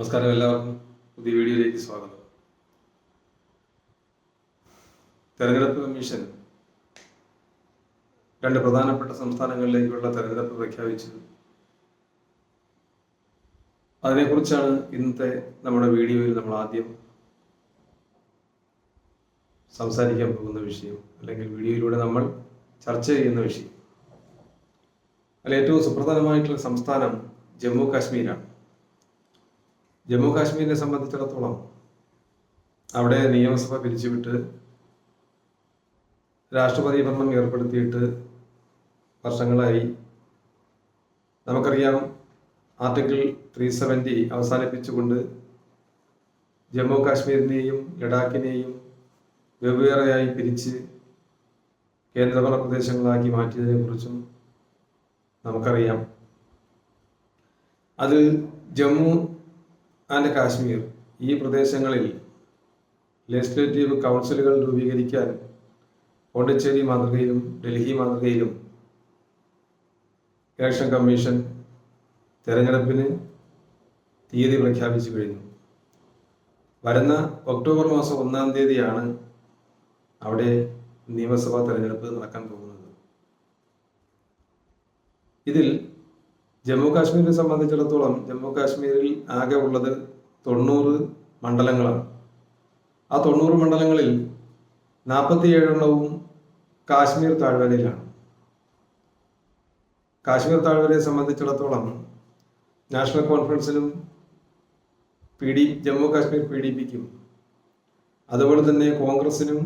നമസ്കാരം എല്ലാവർക്കും. പുതിയ വീഡിയോയിലേക്ക് സ്വാഗതം. തെരഞ്ഞെടുപ്പ് കമ്മീഷൻ രണ്ട് പ്രധാനപ്പെട്ട സംസ്ഥാനങ്ങളിലേക്കുള്ള തെരഞ്ഞെടുപ്പ് പ്രഖ്യാപിച്ചു അതിനെക്കുറിച്ചാണ് ഇന്നത്തെ നമ്മുടെ വീഡിയോയിൽ നമ്മൾ ആദ്യം സംസാരിക്കാൻ പോകുന്ന വിഷയം അല്ലെങ്കിൽ വീഡിയോയിലൂടെ നമ്മൾ ചർച്ച ചെയ്യുന്ന വിഷയം. അതിൽ ഏറ്റവും സുപ്രധാനമായിട്ടുള്ള സംസ്ഥാനം ജമ്മു കാശ്മീരാണ്. ജമ്മു കാശ്മീരിനെ സംബന്ധിച്ചിടത്തോളം അവിടെ നിയമസഭ പിരിച്ചുവിട്ട് രാഷ്ട്രപതി ഭരണം ഏർപ്പെടുത്തിയിട്ട് വർഷങ്ങളായി. നമുക്കറിയാം ആർട്ടിക്കിൾ ത്രീ സെവന്റി അവസാനിപ്പിച്ചുകൊണ്ട് ജമ്മു കാശ്മീരിനെയും ലഡാക്കിനെയും വെവ്വേറെയായി പിരിച്ച് കേന്ദ്രഭരണ പ്രദേശങ്ങളാക്കി മാറ്റിയതിനെക്കുറിച്ചും നമുക്കറിയാം. അത് ജമ്മു ആൻഡ് കാശ്മീർ. ഈ പ്രദേശങ്ങളിൽ ലെജിസ്ലേറ്റീവ് കൗൺസിലുകൾ രൂപീകരിക്കാൻ പോണ്ടിച്ചേരി മാതൃകയിലും ഡൽഹി മാതൃകയിലും ഇലക്ഷൻ കമ്മീഷൻ തെരഞ്ഞെടുപ്പിന് തീയതി പ്രഖ്യാപിച്ചു കഴിഞ്ഞു. വരുന്ന ഒക്ടോബർ മാസം ഒന്നാം തീയതിയാണ് അവിടെ നിയമസഭാ തെരഞ്ഞെടുപ്പ് നടക്കാൻ പോകുന്നത്. ഇതിൽ ജമ്മു കാശ്മീരിനെ സംബന്ധിച്ചിടത്തോളം ജമ്മു കാശ്മീരിൽ ആകെ ഉള്ളത് തൊണ്ണൂറ് മണ്ഡലങ്ങളാണ്. ആ തൊണ്ണൂറ് മണ്ഡലങ്ങളിൽ നാൽപ്പത്തിയേഴെണ്ണവും കാശ്മീർ താഴ്വരയിലാണ്. കാശ്മീർ താഴ്വരയെ സംബന്ധിച്ചിടത്തോളം national കോൺഫറൻസിനും P D Jammu Kashmir P D പിക്കും അതുപോലെ തന്നെ കോൺഗ്രസിനും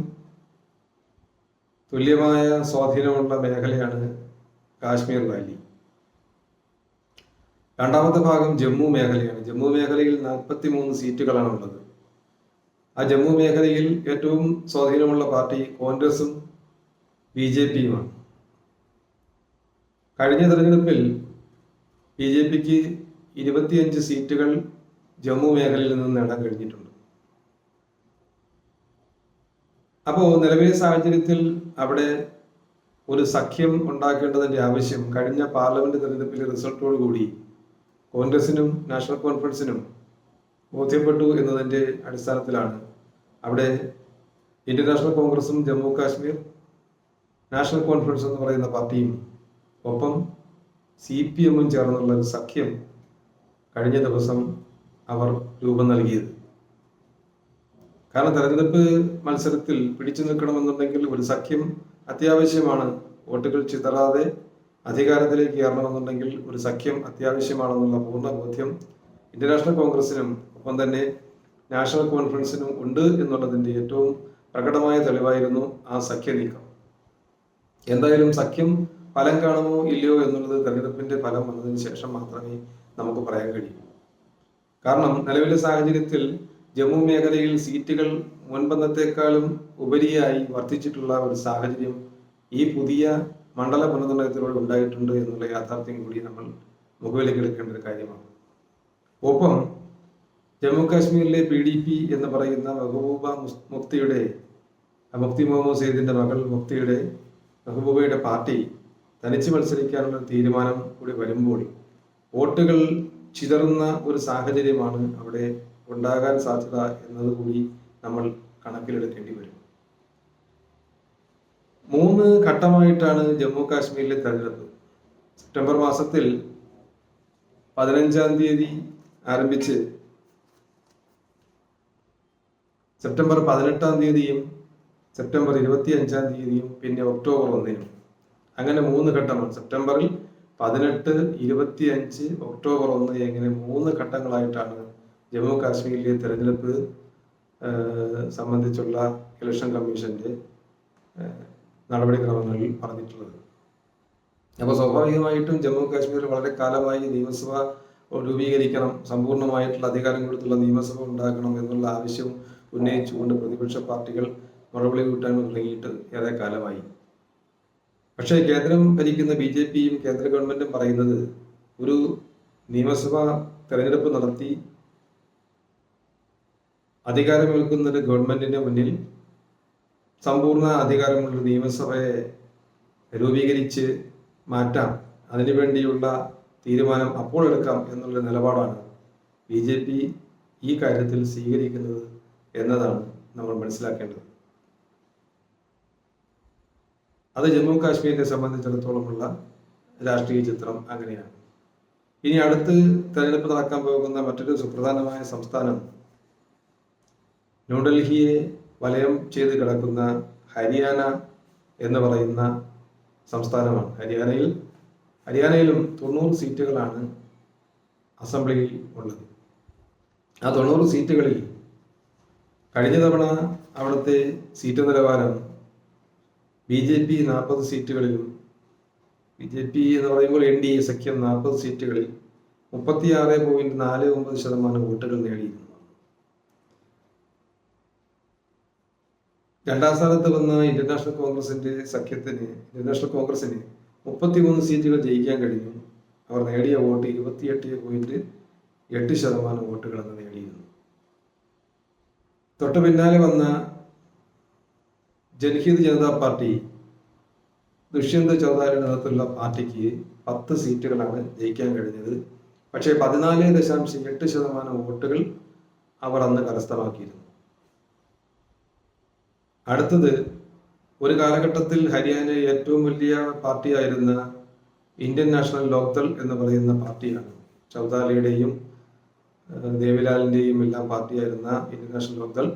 തുല്യമായ സ്വാധീനമുള്ള മേഖലയാണ് കാശ്മീർ വാലി രണ്ടാമത്തെ ഭാഗം ജമ്മു മേഖലയാണ്. ജമ്മു മേഖലയിൽ നാൽപ്പത്തി മൂന്ന് സീറ്റുകളാണ് ഉള്ളത്. ആ ജമ്മു മേഖലയിൽ ഏറ്റവും സ്വാധീനമുള്ള പാർട്ടി കോൺഗ്രസും ബി ജെ പിയുമാണ്. കഴിഞ്ഞ തെരഞ്ഞെടുപ്പിൽ ബി ജെ പിക്ക് ഇരുപത്തിയഞ്ച് സീറ്റുകൾ ജമ്മു മേഖലയിൽ നിന്ന് നേടാൻ കഴിഞ്ഞിട്ടുണ്ട്. അപ്പോൾ നിലവിലെ സാഹചര്യത്തിൽ അവിടെ ഒരു സഖ്യം ഉണ്ടാക്കേണ്ടതിന്റെ ആവശ്യം കഴിഞ്ഞ പാർലമെന്റ് തെരഞ്ഞെടുപ്പിലെ റിസൾട്ടോട് കൂടി കോൺഗ്രസിനും നാഷണൽ കോൺഫറൻസിനും ബോധ്യപ്പെട്ടു എന്നതിന്റെ അടിസ്ഥാനത്തിലാണ് അവിടെ ഇന്ത്യൻ നാഷണൽ കോൺഗ്രസും ജമ്മു കാശ്മീർ നാഷണൽ കോൺഫറൻസ് എന്ന് പറയുന്ന പാർട്ടിയും ഒപ്പം സി പി എമ്മും ചേർന്നുള്ള ഒരു സഖ്യം കഴിഞ്ഞ ദിവസം അവർ രൂപം നൽകിയത്. കാരണം തെരഞ്ഞെടുപ്പ് മത്സരത്തിൽ പിടിച്ചു നിൽക്കണമെന്നുണ്ടെങ്കിൽ ഒരു സഖ്യം അത്യാവശ്യമാണ്. വോട്ടുകൾ ചിതറാതെ അധികാരത്തിലേക്ക് കയറണമെന്നുണ്ടെങ്കിൽ ഒരു സഖ്യം അത്യാവശ്യമാണെന്നുള്ള പൂർണ ബോധ്യം ഇന്റർനാഷണൽ കോൺഗ്രസിനും ഒപ്പം തന്നെ നാഷണൽ കോൺഫറൻസിനും ഉണ്ട് എന്നുള്ളതിന്റെ ഏറ്റവും പ്രകടമായ തെളിവായിരുന്നു ആ സഖ്യ നീക്കം. എന്തായാലും സഖ്യം ഫലം കാണുമോ ഇല്ലയോ എന്നുള്ളത് തെരഞ്ഞെടുപ്പിന്റെ ഫലം വന്നതിന് ശേഷം മാത്രമേ നമുക്ക് പറയാൻ കഴിയൂ. കാരണം നിലവിലെ സാഹചര്യത്തിൽ ജമ്മു മേഖലയിൽ സീറ്റുകൾ മുൻപന്നത്തെക്കാളും ഉപരിയായി വർദ്ധിച്ചിട്ടുള്ള ഒരു സാഹചര്യം ഈ പുതിയ മണ്ഡല പുനർനിർണയത്തിലൂടെ ഉണ്ടായിട്ടുണ്ട് എന്നുള്ള യാഥാർത്ഥ്യം കൂടി നമ്മൾ മുഖവിലേക്ക് എടുക്കേണ്ട ഒരു കാര്യമാണ്. ഒപ്പം ജമ്മു കാശ്മീരിലെ പി ഡി പി എന്ന് പറയുന്ന മെഹബൂബ മുക്തിയുടെ മുഫ്തി മുഹമ്മദ് സെയ്ദിന്റെ മകൾ മുഫ്തിയുടെ മെഹബൂബയുടെ പാർട്ടി തനിച്ച് മത്സരിക്കാനുള്ള തീരുമാനം കൂടി വരുമ്പോൾ വോട്ടുകൾ ചിതറുന്ന ഒരു സാഹചര്യമാണ് അവിടെ ഉണ്ടാകാൻ സാധ്യത എന്നത് കൂടി നമ്മൾ കണക്കിലെടുക്കേണ്ടി വരും. മൂന്ന് ഘട്ടമായിട്ടാണ് ജമ്മു കാശ്മീരിലെ തെരഞ്ഞെടുപ്പ്. സെപ്റ്റംബർ മാസത്തിൽ പതിനഞ്ചാം തീയതി ആരംഭിച്ച് സെപ്റ്റംബർ പതിനെട്ടാം തീയതിയും സെപ്റ്റംബർ ഇരുപത്തി അഞ്ചാം തീയതിയും പിന്നെ ഒക്ടോബർ ഒന്നിനും. അങ്ങനെ മൂന്ന് ഘട്ടമാണ്. സെപ്റ്റംബറിൽ പതിനെട്ട് ഇരുപത്തി അഞ്ച് ഒക്ടോബർ ഒന്ന് എങ്ങനെ മൂന്ന് ഘട്ടങ്ങളായിട്ടാണ് ജമ്മു കാശ്മീരിലെ തെരഞ്ഞെടുപ്പ് സംബന്ധിച്ചുള്ള ഇലക്ഷൻ കമ്മീഷന്റെ നടപടിക്രമങ്ങളിൽ പറഞ്ഞിട്ടുള്ളത്. അപ്പോൾ സ്വാഭാവികമായിട്ടും ജമ്മു കാശ്മീർ വളരെ കാലമായി നിയമസഭ രൂപീകരിക്കണം സമ്പൂർണമായിട്ടുള്ള അധികാരം കൊടുത്തുള്ള നിയമസഭ ഉണ്ടാക്കണം എന്നുള്ള ആവശ്യം ഉന്നയിച്ചുകൊണ്ട് പ്രതിപക്ഷ പാർട്ടികൾ മറുപടി കൂട്ടാൻ തുടങ്ങിയിട്ട് ഏറെ കാലമായി. പക്ഷേ കേന്ദ്രം ഭരിക്കുന്ന ബി ജെ പിയും കേന്ദ്ര ഗവൺമെന്റും പറയുന്നത് ഒരു നിയമസഭ തെരഞ്ഞെടുപ്പ് നടത്തി അധികാരമേൽക്കുന്ന ഒരു ഗവൺമെന്റിന്റെ മുന്നിൽ സമ്പൂർണ അധികാരമുള്ള നിയമസഭയെ രൂപീകരിച്ച് മാറ്റാം. അതിനുവേണ്ടിയുള്ള തീരുമാനം അപ്പോൾ എടുക്കാം എന്നുള്ള നിലപാടാണ് ബി ജെ പി ഈ കാര്യത്തിൽ സ്വീകരിക്കുന്നത് എന്നതാണ് നമ്മൾ മനസ്സിലാക്കേണ്ടത്. അത് ജമ്മു കാശ്മീരിനെ സംബന്ധിച്ചിടത്തോളമുള്ള രാഷ്ട്രീയ ചിത്രം അങ്ങനെയാണ്. ഇനി അടുത്ത് തെരഞ്ഞെടുപ്പ് നടക്കാൻ പോകുന്ന മറ്റൊരു സുപ്രധാനമായ സംസ്ഥാനം ന്യൂഡൽഹിയെ വലയം ചെയ്ത് കിടക്കുന്ന ഹരിയാന എന്ന് പറയുന്ന സംസ്ഥാനമാണ്. ഹരിയാനയിൽ ഹരിയാനയിലും തൊണ്ണൂറ് സീറ്റുകളാണ് അസംബ്ലിയിൽ ഉള്ളത്. ആ തൊണ്ണൂറ് സീറ്റുകളിൽ കഴിഞ്ഞ തവണ അവിടുത്തെ സീറ്റ് നിലവാരം ബി ജെ പി നാൽപ്പത് സീറ്റുകളിലും ബി ജെ പി എന്ന് പറയുമ്പോൾ എൻ ഡി എ സഖ്യം നാൽപ്പത് സീറ്റുകളിൽ മുപ്പത്തിയാറ് പോയിന്റ് നാല് ഒമ്പത് ശതമാനം വോട്ടുകൾ നേടിയിരുന്നു. രണ്ടാം സ്ഥാനത്ത് വന്ന ഇന്ത്യൻ നാഷണൽ കോൺഗ്രസിന്റെ സഖ്യത്തിന് ഇന്ത്യൻ നാഷണൽ കോൺഗ്രസിന് മുപ്പത്തിമൂന്ന് സീറ്റുകൾ ജയിക്കാൻ കഴിഞ്ഞു. അവർ നേടിയ വോട്ട് ഇരുപത്തിയെട്ട് പോയിന്റ് എട്ട് ശതമാനം വോട്ടുകൾ എന്ന് നേടിയിരുന്നു. തൊട്ടു പിന്നാലെ വന്ന ജൻഹിന്ദ് ജനതാ പാർട്ടി ദുഷ്യന്ത് ചൗധാരിയുടെ നേതൃത്വത്തിലുള്ള പാർട്ടിക്ക് പത്ത് സീറ്റുകളാണ് ജയിക്കാൻ കഴിഞ്ഞത്. പക്ഷേ പതിനാല് ദശാംശം എട്ട് ശതമാനം വോട്ടുകൾ അവർ അന്ന് കരസ്ഥമാക്കിയിരുന്നു. അടുത്തത് ഒരു കാലഘട്ടത്തിൽ ഹരിയാനയിലെ ഏറ്റവും വലിയ പാർട്ടിയായിരുന്ന ഇന്ത്യൻ നാഷണൽ ലോക്ദൾ എന്ന് പറയുന്ന പാർട്ടിയാണ്. ചൗതാലയുടെയും ദേവിലാലിന്റെയും എല്ലാം പാർട്ടിയായിരുന്ന ഇന്ത്യൻ നാഷണൽ ലോക്ദൾ.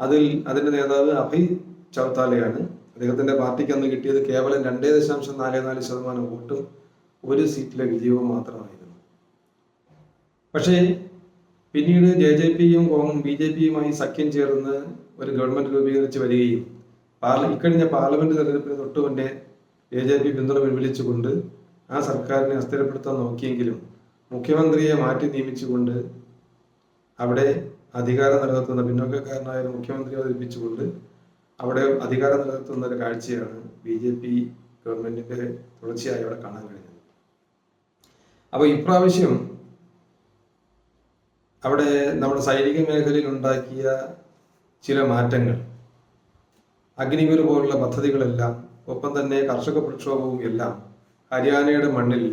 അതിൽ അതിന്റെ നേതാവ് അഭയ് ചൗതാലയാണ്. അദ്ദേഹത്തിന്റെ പാർട്ടിക്ക് അന്ന് കിട്ടിയത് കേവലം രണ്ടേ ദശാംശം നാല് നാല് ശതമാനം വോട്ടും ഒരു സീറ്റിലെ വിജയവും മാത്രമായിരുന്നു. പക്ഷേ പിന്നീട് ജെ ജെ പിയും ബി ജെ പിയുമായി സഖ്യം ചേർന്ന് ഒരു ഗവൺമെന്റ് രൂപീകരിച്ച് വരികയും പാർല ഇക്കഴിഞ്ഞ പാർലമെന്റ് തെരഞ്ഞെടുപ്പിന് തൊട്ടുകൊണ്ടേ എ ജെ പി പിന്തുണ പിൻവലിച്ചുകൊണ്ട് ആ സർക്കാരിനെ അസ്ഥിരപ്പെടുത്താൻ നോക്കിയെങ്കിലും മുഖ്യമന്ത്രിയെ മാറ്റി നിയമിച്ചുകൊണ്ട് അവിടെ അധികാരം നിലനിർത്തുന്ന പിന്നോക്കക്കാരനായ മുഖ്യമന്ത്രിയെ അവതരിപ്പിച്ചുകൊണ്ട് അവിടെ അധികാരം നിലനിർത്തുന്ന ഒരു കാഴ്ചയാണ് ബി ജെ പി ഗവൺമെന്റിന്റെ തുടർച്ചയായി അവിടെ കാണാൻ കഴിഞ്ഞത്. അപ്പോൾ ഇപ്രാവശ്യം അവിടെ നമ്മുടെ സൈനിക മേഖലയിൽ ഉണ്ടാക്കിയ ചില മാറ്റങ്ങൾ. അഗ്നിവീർ പോലുള്ള പദ്ധതികളെല്ലാം ഒപ്പം തന്നെ കർഷക പ്രക്ഷോഭവും എല്ലാം ഹരിയാനയുടെ മണ്ണിൽ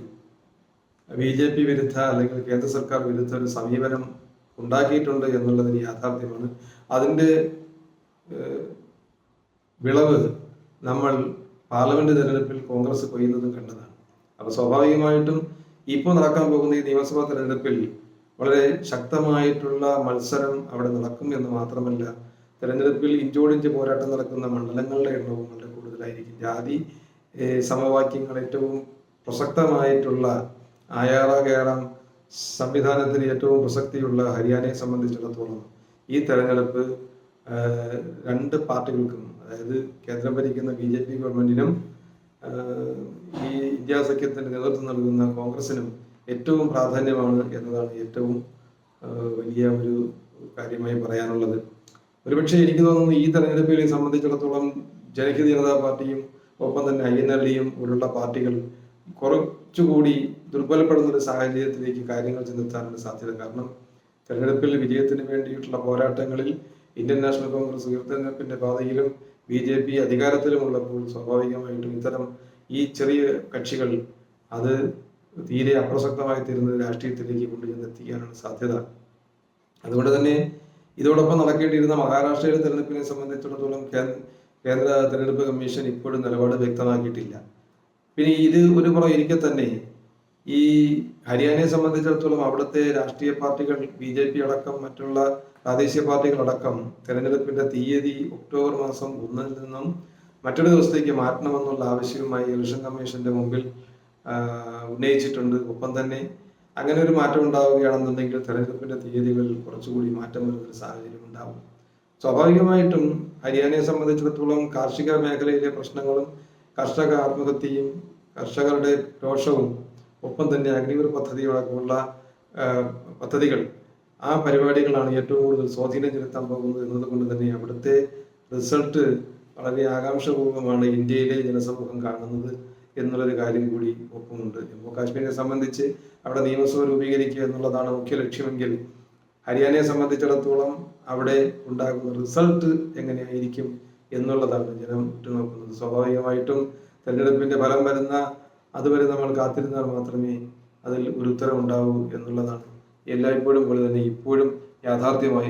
ബി ജെ പി വിരുദ്ധ അല്ലെങ്കിൽ കേന്ദ്ര സർക്കാർ വിരുദ്ധ ഒരു സമീപനം ഉണ്ടാക്കിയിട്ടുണ്ട് എന്നുള്ളതിന് യാഥാർത്ഥ്യമാണ്. അതിന്റെ വിളവ് നമ്മൾ പാർലമെന്റ് തെരഞ്ഞെടുപ്പിൽ കോൺഗ്രസ് കൊയ്യുന്നതും കണ്ടതാണ്. അപ്പൊ സ്വാഭാവികമായിട്ടും ഇപ്പോൾ നടക്കാൻ പോകുന്ന ഈ നിയമസഭാ തെരഞ്ഞെടുപ്പിൽ വളരെ ശക്തമായിട്ടുള്ള മത്സരം അവിടെ നടക്കും എന്ന് മാത്രമല്ല തെരഞ്ഞെടുപ്പിൽ ഇഞ്ചോടിഞ്ച് പോരാട്ടം നടക്കുന്ന മണ്ഡലങ്ങളുടെ എണ്ണവും വളരെ കൂടുതലായിരിക്കും. ജാതി സമവാക്യങ്ങൾ ഏറ്റവും പ്രസക്തമായിട്ടുള്ള ആയാറ കേരളം സംവിധാനത്തിന് ഏറ്റവും പ്രസക്തിയുള്ള ഹരിയാനയെ സംബന്ധിച്ചിടത്തോളം ഈ തെരഞ്ഞെടുപ്പ് രണ്ട് പാർട്ടികൾക്കും അതായത് കേന്ദ്രം ഭരിക്കുന്ന ബി ജെ പി ഗവൺമെന്റിനും ഈ ഇന്ത്യ സഖ്യത്തിന് നേതൃത്വം നൽകുന്ന കോൺഗ്രസിനും ഏറ്റവും പ്രാധാന്യമാണ് എന്നതാണ് ഏറ്റവും വലിയ ഒരു കാര്യമായി പറയാനുള്ളത്. ഒരുപക്ഷെ എനിക്ക് തോന്നുന്നു ഈ തെരഞ്ഞെടുപ്പിനെ സംബന്ധിച്ചിടത്തോളം ജനഹിത ജനതാ പാർട്ടിയും ഒപ്പം തന്നെ ഐ എൻ എൽ ഡിയും പോലുള്ള പാർട്ടികൾ കുറച്ചുകൂടി ദുർബലപ്പെടുന്ന ഒരു സാഹചര്യത്തിലേക്ക് കാര്യങ്ങൾ ചെന്നെത്താനാണ് സാധ്യത കാരണം തെരഞ്ഞെടുപ്പിൽ വിജയത്തിന് വേണ്ടിയിട്ടുള്ള പോരാട്ടങ്ങളിൽ ഇന്ത്യൻ നാഷണൽ കോൺഗ്രസ് ഉയർത്തെഴുന്നേൽപ്പിന്റെ പാതയിലും ബി ജെ പി അധികാരത്തിലുമുള്ളപ്പോൾ സ്വാഭാവികമായിട്ടും ഇത്തരം ഈ ചെറിയ കക്ഷികൾ അത് തീരെ അപ്രസക്തമായി തീരുന്ന രാഷ്ട്രീയത്തിലേക്ക് കൊണ്ടുചെന്നെത്തിക്കാനാണ് സാധ്യത. അതുകൊണ്ട് തന്നെ ഇതോടൊപ്പം നടക്കേണ്ടിയിരുന്ന മഹാരാഷ്ട്രയിലെ തെരഞ്ഞെടുപ്പിനെ സംബന്ധിച്ചിടത്തോളം കേന്ദ്ര തെരഞ്ഞെടുപ്പ് കമ്മീഷൻ ഇപ്പോഴും നിലപാട് വ്യക്തമാക്കിയിട്ടില്ല. പിന്നെ ഇത് ഒരു പുറം ഇരിക്കെ തന്നെ ഈ ഹരിയാനയെ സംബന്ധിച്ചിടത്തോളം അവിടുത്തെ രാഷ്ട്രീയ പാർട്ടികൾ ബി ജെ പി അടക്കം മറ്റുള്ള പ്രാദേശിക പാർട്ടികളടക്കം തെരഞ്ഞെടുപ്പിന്റെ തീയതി ഒക്ടോബർ മാസം ഒന്നിൽ നിന്നും മറ്റൊരു ദിവസത്തേക്ക് മാറ്റണമെന്നുള്ള ആവശ്യവുമായി ഇലക്ഷൻ കമ്മീഷന്റെ മുമ്പിൽ ഉന്നയിച്ചിട്ടുണ്ട്. ഒപ്പം തന്നെ അങ്ങനെ ഒരു മാറ്റം ഉണ്ടാവുകയാണെന്നുണ്ടെങ്കിൽ തെരഞ്ഞെടുപ്പിന്റെ തീയതികളിൽ കുറച്ചുകൂടി മാറ്റം വരുന്ന ഒരു സാഹചര്യം ഉണ്ടാവും. സ്വാഭാവികമായിട്ടും ഹരിയാനയെ സംബന്ധിച്ചിടത്തോളം കാർഷിക മേഖലയിലെ പ്രശ്നങ്ങളും കർഷക ആത്മഹത്യയും കർഷകരുടെ രോഷവും ഒപ്പം തന്നെ അഗ്നിവീർ പദ്ധതിയോടൊപ്പമുള്ള പദ്ധതികൾ ആ പരിപാടികളാണ് ഏറ്റവും കൂടുതൽ സ്വാധീനം ചെലുത്താൻ പോകുന്നത് എന്നതുകൊണ്ട് തന്നെ അവിടുത്തെ റിസൾട്ട് വളരെ ആകാംക്ഷപൂർവമാണ് ഇന്ത്യയിലെ ജനസമൂഹം കാണുന്നത്. എന്നുള്ളൊരു കാര്യം കൂടി ഒപ്പമുണ്ട്. ജമ്മു കാശ്മീരിനെ സംബന്ധിച്ച് അവിടെ നിയമസഭ രൂപീകരിക്കുക എന്നുള്ളതാണ് മുഖ്യ ലക്ഷ്യമെങ്കിൽ ഹരിയാനയെ സംബന്ധിച്ചിടത്തോളം അവിടെ ഉണ്ടാകുന്ന റിസൾട്ട് എങ്ങനെയായിരിക്കും എന്നുള്ളതാണ് ജനം ഉറ്റുനോക്കുന്നത്. സ്വാഭാവികമായിട്ടും തെരഞ്ഞെടുപ്പിന്റെ ഫലം വരുന്ന അതുവരെ നമ്മൾ കാത്തിരുന്നാൽ മാത്രമേ അതിൽ ഒരു ഉത്തരം ഉണ്ടാവൂ എന്നുള്ളതാണ്. എല്ലായ്പ്പോഴും പോലെ തന്നെ ഇപ്പോഴും യാഥാർത്ഥ്യമായി